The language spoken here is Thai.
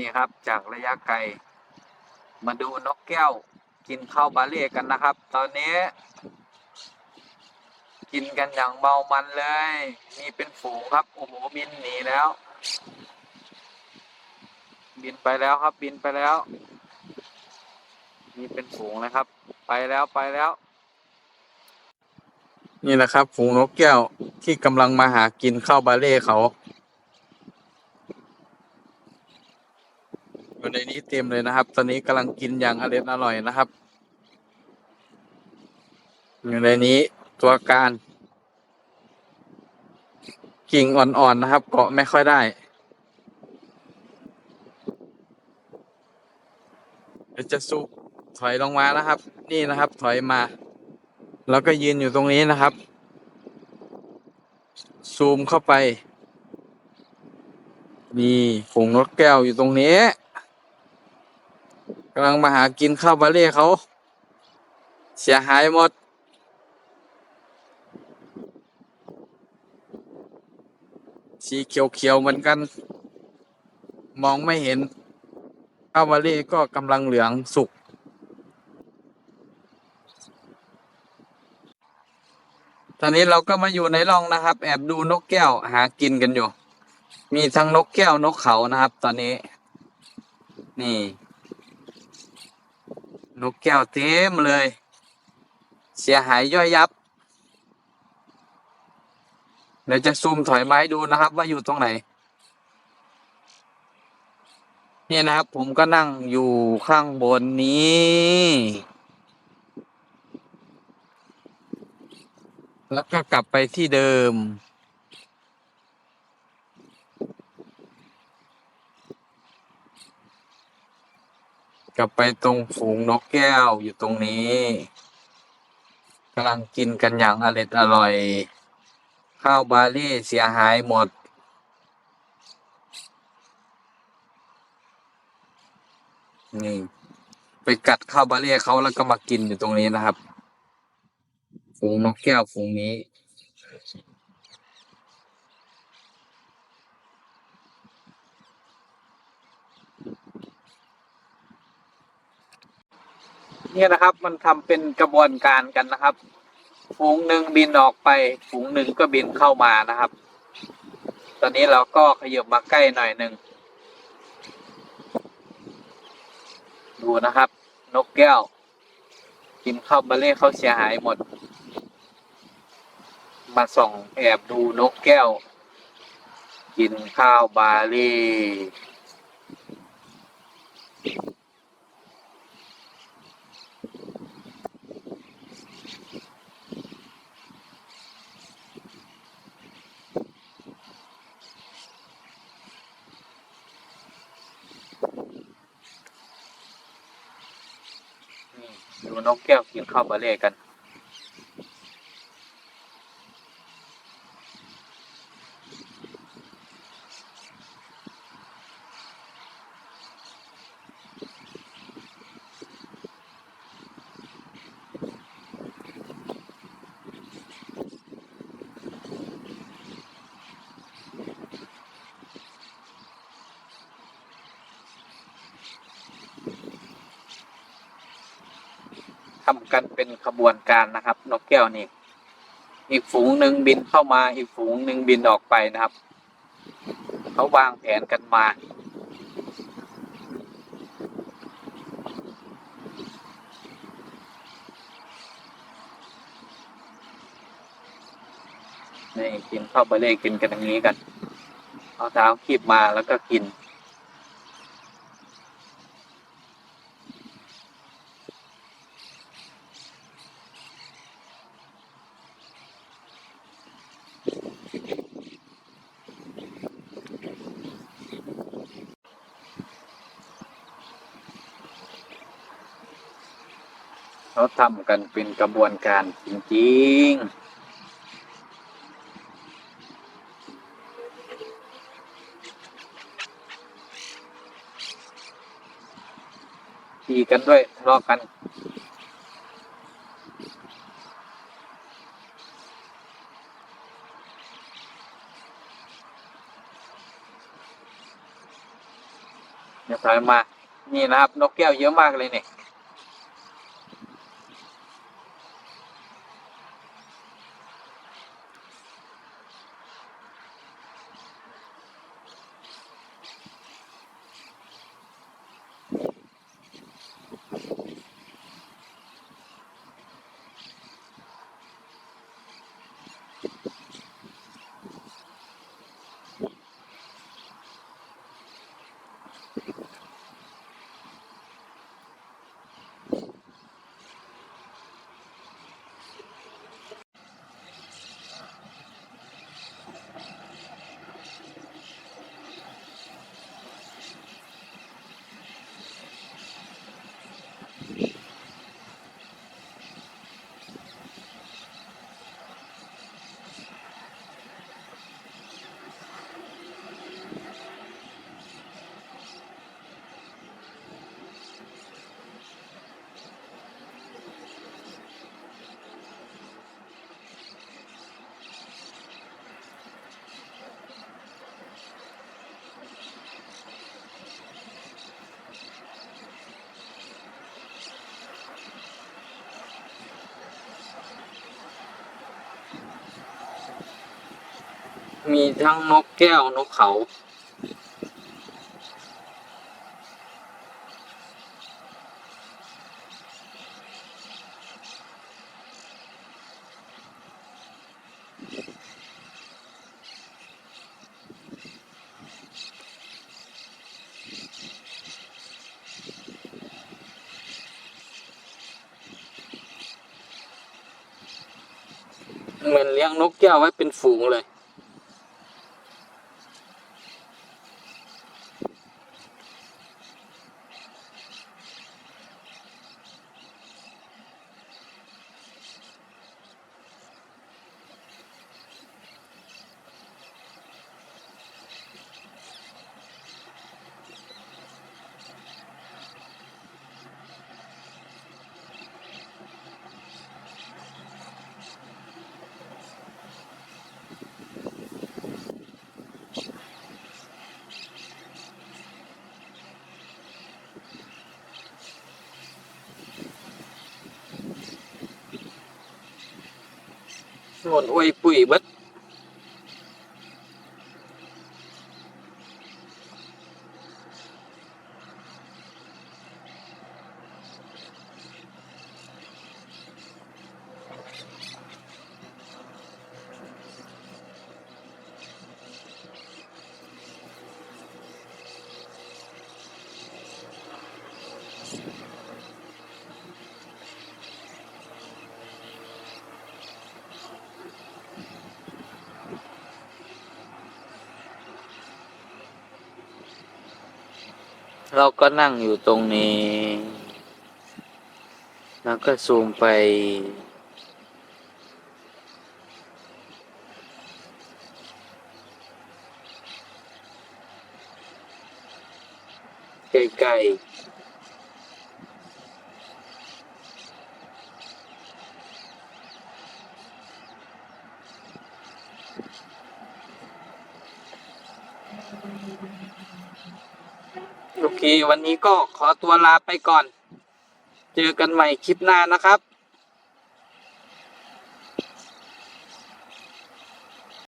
นี่ครับ จากระยะไกล มาดูนกแก้ว กินข้าวบาเล่กันนะครับ ตอนนี้ กินกันอย่างเมามันเลย มีเป็นฝูงครับ โอ้โหบินหนีแล้ว บินไปแล้วครับ บินไปแล้ว มีเป็นฝูงเลยครับ ไปแล้วไปแล้ว นี่แหละครับ ฝูงนกแก้วที่กำลังมาหากินข้าวบาเล่เขา อยู่ในนี้เต็มเลยนะครับ ตอนนี้กำลังกินอย่างอร่อยอร่อยนะครับ อยู่ในนี้ตัวการกิ่งอ่อนๆนะครับ เกาะไม่ค่อยได้เดี๋ยวจะสุกถอยลงมานะครับ นี่นะครับ ถอยมา แล้วก็ยืนอยู่ตรงนี้นะครับ ซูมเข้าไปมีฝูงนกแก้วอยู่ตรงนี้ กำลังมาหากินข้าวบาเล่เขา เสียหายหมด สีเขียวๆเหมือนกัน มองไม่เห็น ข้าวบาเล่ก็กำลังเหลืองสุกตอนนี้เราก็มาอยู่ในร่องนะครับ แอบดูนกแก้วหากินกันอยู่ มีทั้งนกแก้วนกเขานะครับ ตอนนี้ นี่ นกแก้วเต็มเลย เสียหายย่อยยับเดี๋ยวจะซูมถอยไม้ดูนะครับว่าอยู่ตรงไหน เนี่ยนะครับ ผมก็นั่งอยู่ข้างบนนี้ แล้วก็กลับไปที่เดิม ลับไปตรงฝูงนกแก้วอยู่ตรงนี้กำลังกินกันอย่างอร็ดอร่อย ข้าวบาเล่เสียหายหมด นี่ ไปกัดข้าวบาเล่เขาแล้วก็มากินอยู่ตรงนี้นะครับ ฝูงนกแก้วฝูงนี้ เนี่ยนะครับ มันทำเป็นกระบวนการกันนะครับฝูงหนึ่งบินออกไปฝูงหนึ่งก็บินเข้ามานะครับ ตอนนี้เราก็ขยับมาใกล้หน่อยหนึ่งดูนะครับ นกแก้ว กินข้าวบาเล่เขาเสียหายหมด มาส่องแอบดูนกแก้ว กินข้าวบาล่ นกแก้วกินข้าวบาเล่กัน ทำกันเป็นขบวนการนะครับ นกแก้วนี่ อีกฝูงหนึ่งบินเข้ามาอีกฝูงหนึ่งบินออกไปนะครับ เขาวางแผนกันมา นี่กินเข้าวบะเล่กินกันอย่างนี้กัน เอาเท้าคีบมาแล้วก็กิน เขาทำกันเป็นกระบวนการจริงๆตีกันด้วยทะเลาะกัน เดี๋ยวถอยมา นี่นะครับ นกแก้วเยอะมากเลยเนี่ย มีทั้งนกแก้วนกเขา เหมือนเลี้ยงนกแก้วไว้เป็นฝูงเลย ส่วนอวยปุ๋ยเบิด เราก็นั่งอยู่ตรงนี้ แล้วก็ซูมไป ใกล้ๆ โอเค วันนี้ก็ขอตัวลาไปก่อน เจอกันใหม่คลิปหน้านะครับ